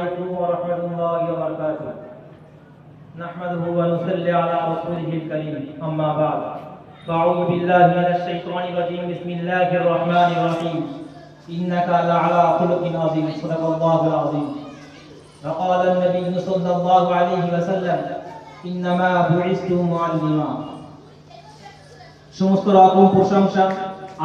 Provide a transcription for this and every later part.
عليكم ورحمة الله وبركاته نحمده ونصلي على رسوله الكريم أما بعد فأعوذ بالله من الشيطان الرجيم بسم الله الرحمن الرحيم إنك لعلى خلق عظيم صدق الله العظيم وقال النبي صلى الله عليه وسلم إنما بعثت معلما সমস্ত রকম প্রশংসা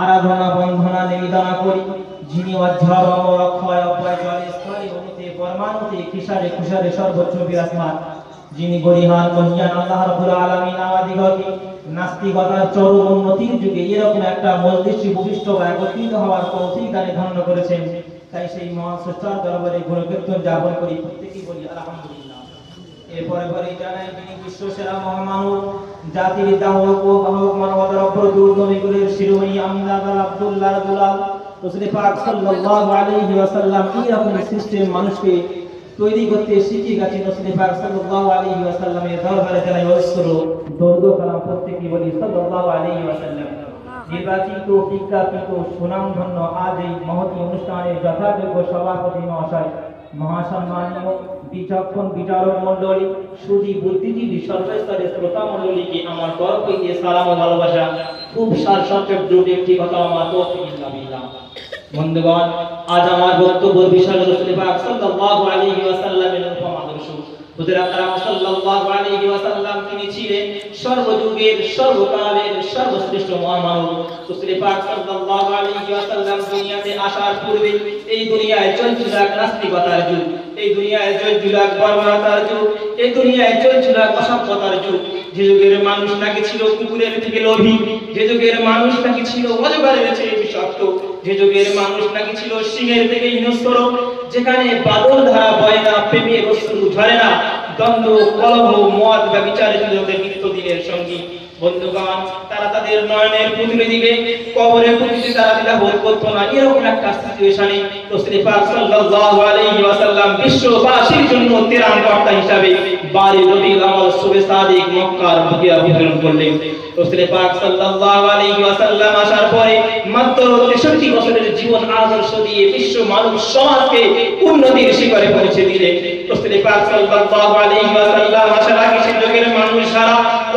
আরাধনা বন্ধনা নিবেদনা করি যিনি অধ্যর অমর অক্ষয় অক্ষয় জলে স্থলে অনুতে পরমাণুতে কিসারে কুসারে সর্বোচ্চ বিরাজমান, যিনি গরিহান, মহিয়ান, আল্লাহ রাব্বুল আলামিন আমাদিগকে নাস্তিকতার চরম উন্নতির যুগে এরকম একটা মজলিসি ভূমিষ্ঠ বা একত্রিত হওয়ার তৌফিক দানে ধন্য করেছেন। তাই সেই মহান স্রষ্টার দরবারে গুণকীর্তন যাপন করি প্রত্যেকেই বলি, আলহামদুলিল্লাহ। এরপরে পরে জানাই তিনি বিশ্ব সেরা মহামানব, জাতির দাহক ও বাহক মানবতার অগ্রদূত নবীগুলির শিরোমণি আমিনাদ আব্দুল্লাহ দুলাল পাক সাল্লাল্লাহু আলাইহি ওয়াসাল্লাম সিস্টেম মানুষকে তৈরি করতে গেছেন পাক সাল্লাল্লাহু আলাইহি ওয়াসাল্লামের দরবারে দরুদ কালাম বলি, সাল্লাল্লাহু আলাইহি ওয়াসাল্লাম। নির্বাচিত আজ এই অনুষ্ঠানের যথাযোগ্য সভাপতি মহাশয়, মহাসম্মানীয়, বিচক্ষণ বিচারক মন্ডলী সুদী বুদ্ধিজীবী সর্বস্তরের শ্রোতা মন্ডলীকে আমার তরফ হইতে সালাম ভালোবাসা। খুব সার সচক জুট একটি কথা আমার তো বন্ধুগণ, আজ আমার বক্তব্য বিষয় রসুল পাক সাল্লাল্লাহু আলাইহি ওয়াসাল্লামের অনুপম আদর্শ। হুজুর আকরাম সাল্লাল্লাহু আলাইহি ওয়াসাল্লাম তিনি ছিলেন সর্বযুগের, সর্বকালের, সর্বশ্রেষ্ঠ মহামানব। রসুল পাক সাল্লাল্লাহু আলাইহি ওয়াসাল্লাম দুনিয়াতে আসার পূর্বে এই দুনিয়ায় চলছিল এক নাস্তিকতার যুগ। এই দুনিয়ায় চলছিল এক বর্বরতার যুগ, এই দুনিয়ায় চলছিল এক অসভ্যতার যুগ। যে যুগের মানুষ নাকি ছিল কুকুরের থেকে লোভী, যে যুগের মানুষ নাকি ছিল অজগরের চেয়ে বিষাক্ত, যে যুগের মানুষ নাকি ছিল সিংহের থেকে হিংস্র, যেখানে বাদল ধারা বয় না, প্রেমের অশ্রু ঝরে না, দ্বন্দ্ব, কলহ, মদ বা বিচারে ছিল ওদের নিত্যদিনের সঙ্গী। বন্ধুগণ, তারা তাদের নয়নের পুতুলে দিকে কবরে পুতুলে তারা দিলা বোধ করতো না। এরকম একটা সিচুয়েশনে রাসূল পাক সাল্লাল্লাহু আলাইহি ওয়াসাল্লাম বিশ্ববাসীর জন্য হিসাবে বারে রবিউল আউয়াল শুবে সাদিক মক্কার করলেন। রাসূল পাক সাল্লাল্লাহু আলাইহি ওয়াসাল্লাম আসার পরে মাত্র 63 বছরের জীবন আদর্শ দিয়ে বিশ্ব মানব সমাজকে উন্নতির শিখরে পৌঁছে দিলেন। রাসূল পাক সাল্লাল্লাহু আলাইহি ওয়াসাল্লাম আসার আগে মানুষ সারা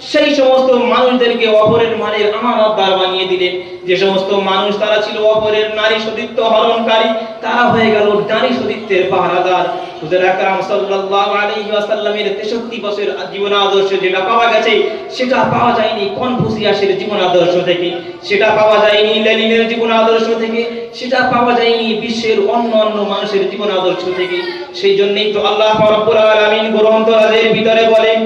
সেই সমস্ত মানুষদেরকে অপরের মালের আমানতদার বানিয়ে দিলেন। যে সমস্ত মানুষ তারা ছিল অপরের নারী সতীত্ব হরণকারী, তারা হয়ে গেল নারী সতীত্বের পাহারাদার। হুজুর আকরাম সাল্লাল্লাহু আলাইহি ওয়াসাল্লামের 63 বছর জীবন আদর্শ যেটা পাওয়া গেছে, সেটা পাওয়া যায়নি বিশ্বের অন্য অন্য মানুষের জীবন আদর্শ থেকে। সেই জন্যই তো আল্লাহ ভিতরে বলেন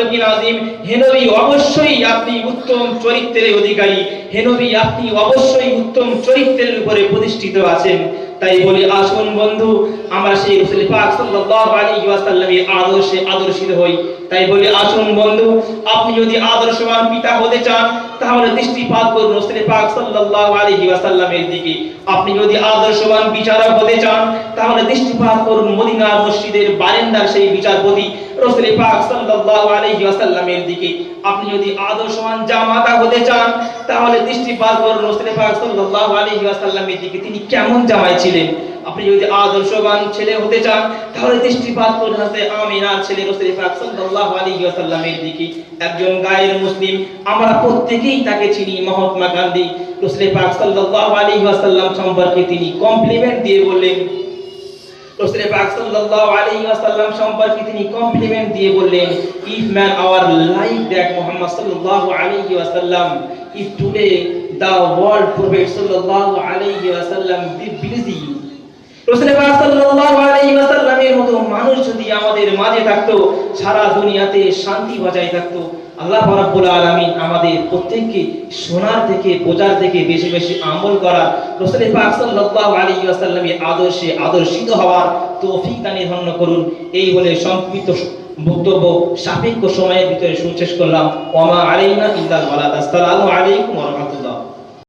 খুলুকিন আযীম হে নবী অবশ্যই আপনি উত্তম চরিত্রের অধিকারী। হে আপনি অবশ্যই উত্তম চরিত্রের উপরে প্রতিষ্ঠিত আছেন। তাই বলি, আসুন বন্ধু, আমরা সেই রাসূল পাক সাল্লাল্লাহু আলাইহি ওয়াসাল্লামের আদর্শে আদর্শিত হই। তাই বলি, আসুন বন্ধু, আপনি যদি আদর্শবান পিতা হতে চান, তাহলে দৃষ্টিপাত করুন রাসূল পাক সাল্লাল্লাহু আলাইহি ওয়াসাল্লামের দিকে। আপনি যদি আদর্শবান বিচারক হতে চান, তাহলে দৃষ্টিপাত করুন মদিনার মসজিদের বারান্দার সেই বিচারপতি। পাক সাল্লাল্লাহু আলাইহি ওয়াসাল্লামের দিকে আপনি যদি জামাতা হতে চান, তাহলে দৃষ্টিপাত করুন পাক সাল্লাল্লাহু আলাইহি ওয়াসাল্লামের দিকে তিনি কেমন জামাই ছিলেন? আপনি যদি আদর্শবান ছেলে হতে চান, তাহলে দৃষ্টিপাত করুন হযরত আমিনার ছেলে পাক সাল্লাল্লাহু আলাইহি ওয়াসাল্লামের দিকে। একজন গায়ের মুসলিম, আমরা তাকে চিনি, মহাত্মা গান্ধী। রাসূল পাক সাল্লাল্লাহু আলাইহি ওয়াসাল্লাম সম্পর্কে তিনি কমপ্লিমেন্ট দিয়ে বললেন রাসূল পাক সাল্লাল্লাহু আলাইহি ওয়াসাল্লাম সম্পর্কে তিনি কমপ্লিমেন্ট দিয়ে বললেন if man our like that Muhammad সাল্লাল্লাহু আলাইহি ওয়াসাল্লাম if today world prophet sallallahu alayhi wa sallam be busy রাসূল পাক সাল্লাল্লাহু আলাইহি ওয়াসাল্লামের মতো মানুষ যদি আমাদের মাঝে থাকতো, সারা দুনিয়াতে শান্তি বজায় থাকতো আল্লাহ রাব্বুল আলামিন আমাদের প্রত্যেককে শোনার থেকে বোঝার থেকে বেশি বেশি আমল করা রাসূল পাক সাল্লাল্লাহু আলাইহি ওয়াসাল্লামের আদর্শে আদর্শিত হওয়ার তৌফিক দান ইহন্ন করুন। এই বলে সংক্ষিপ্ত বক্তব্য সাপেক্ষ সময়ের ভিতরে সুশেষ করলাম। ওমা আলাইনা ইল্লাল বালাদ আসসালামু আলাইকুম ওয়া রাহমাতুল্লাহ।